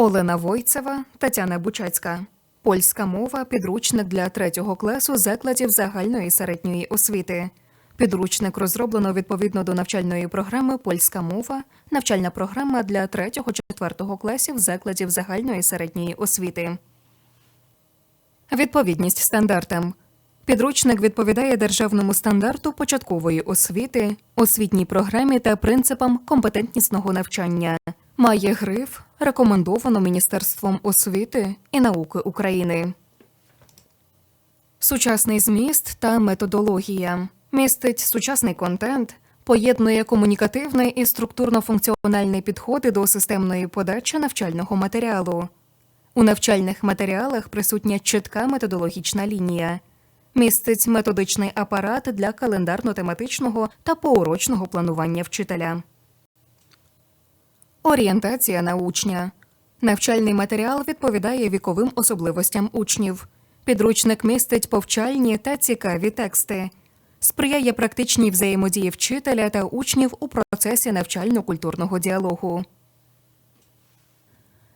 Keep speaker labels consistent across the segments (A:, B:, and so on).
A: Олена Войцева, Тетяна Бучацька. Польська мова підручник для третього класу закладів загальної середньої освіти. Підручник розроблено відповідно до навчальної програми Польська мова, навчальна програма для 3-4 класів закладів загальної середньої освіти. Відповідність стандартам. Підручник відповідає державному стандарту початкової освіти, освітній програмі та принципам компетентнісного навчання. Має гриф, рекомендовано Міністерством освіти і науки України. Сучасний зміст та методологія містить сучасний контент, поєднує комунікативний і структурно-функціональний підходи до системної подачі навчального матеріалу. У навчальних матеріалах присутня чітка методологічна лінія, містить методичний апарат для календарно-тематичного та поурочного планування вчителя. Орієнтація на учня. Навчальний матеріал відповідає віковим особливостям учнів. Підручник містить повчальні та цікаві тексти, сприяє практичній взаємодії вчителя та учнів у процесі навчально-культурного діалогу.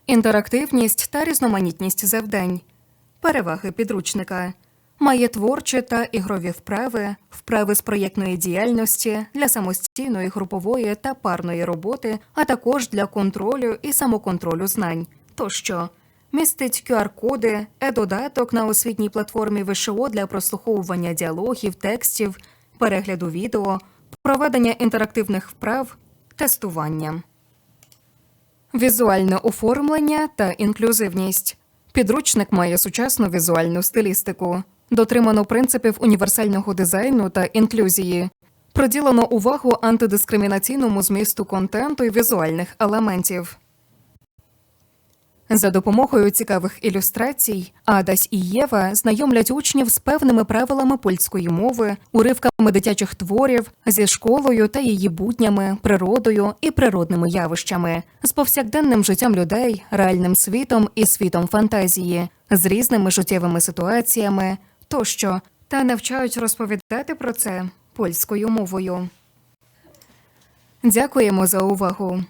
A: Інтерактивність та різноманітність завдань. Переваги підручника. Має творчі та ігрові вправи, вправи з проєктної діяльності для самостійної групової та парної роботи, а також для контролю і самоконтролю знань тощо. Містить QR-коди, е-додаток на освітній платформі ВШО для прослуховування діалогів, текстів, перегляду відео, проведення інтерактивних вправ, тестування. Візуальне оформлення та інклюзивність. Підручник має сучасну візуальну стилістику, дотримано принципів універсального дизайну та інклюзії. Приділено увагу антидискримінаційному змісту контенту і візуальних елементів. За допомогою цікавих ілюстрацій Адась і Єва знайомлять учнів з певними правилами польської мови, уривками дитячих творів, зі школою та її буднями, природою і природними явищами, з повсякденним життям людей, реальним світом і світом фантазії, з різними життєвими ситуаціями тощо, та навчають розповідати про це польською мовою. Дякуємо за увагу.